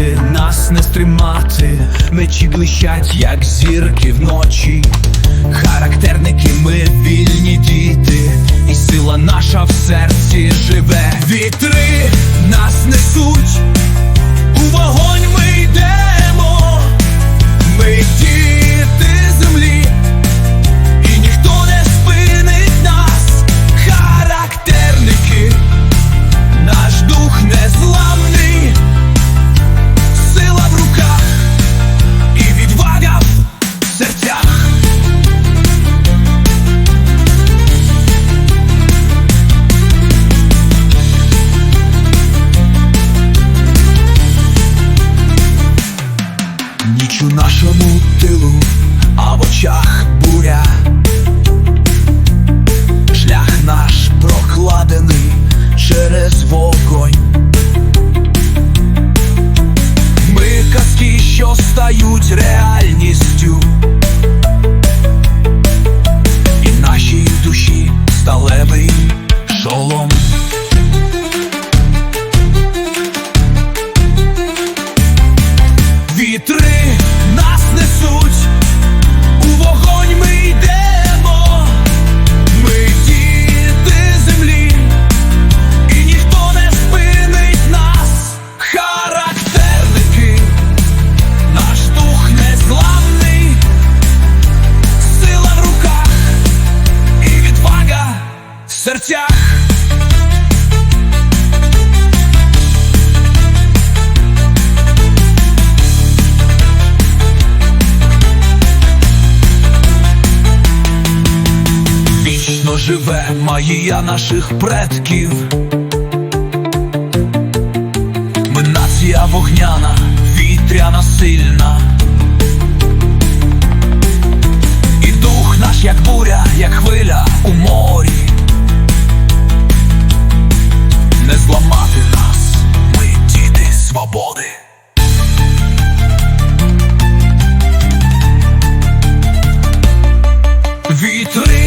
мати, нас не стримати, мечі блищать, як зірки вночі. Характерники, ми вільні діти, і сила наша в серці живе. Вітри нас несуть. ніч у нашому тилу, а в очах буря. серцях. Вічно живе магія наших предків. Ми нація вогняна, вітряна сильна. Vittoria.